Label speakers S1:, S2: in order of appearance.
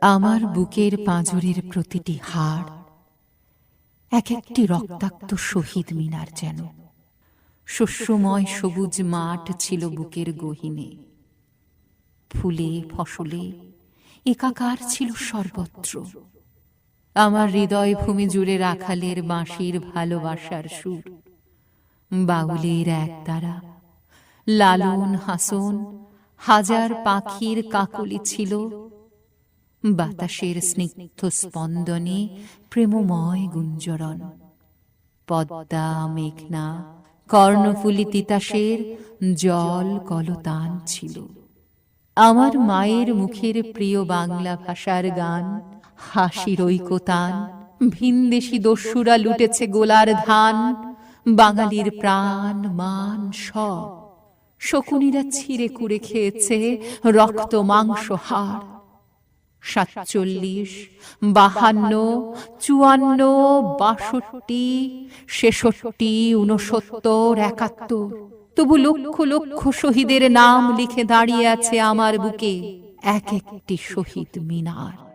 S1: আমার বুকের পাঁজরের প্রতিটি হাড় এক একটি রক্তাক্ত শহীদ মিনার যেন। শস্যময় সবুজ মাঠ ছিল বুকের গহিনে। ফুলে, ফসলে একাকার ছিল সর্বত্র। আমার হৃদয় ভূমি জুড়ে রাখালের বাঁশির ভালোবাসার সুর। বাউলের এক দ্বারা লালন হাসন, হাজার পাখির কাকলি ছিল বাতাসের স্নিগ্ধ স্পন্দনে প্রেমময় গুঞ্জরণ। পদ্মা, মেঘনা, কর্ণফুলি তিতাসের জল কলতান ছিল। আমার মায়ের মুখের প্রিয় বাংলা ভাষার গান, হাসির ঐকতান, ভিনদেশি দস্যুরা লুটেছে গোলার ধান, বাঙালির প্রাণ, মান সব শকুনিরা ছিঁড়ে কুড়ে খেয়েছে রক্ত মাংস হাড়। সাতচল্লিশ, বাহান্ন, চুয়ান্ন, বাষট্টি, ছেষট্টি, ঊনসত্তর, একাত্তর। তবু লক্ষ লক্ষ শহীদের নাম লিখে দাঁড়িয়ে আছে আমার বুকে। এক একটি শহীদ মিনার।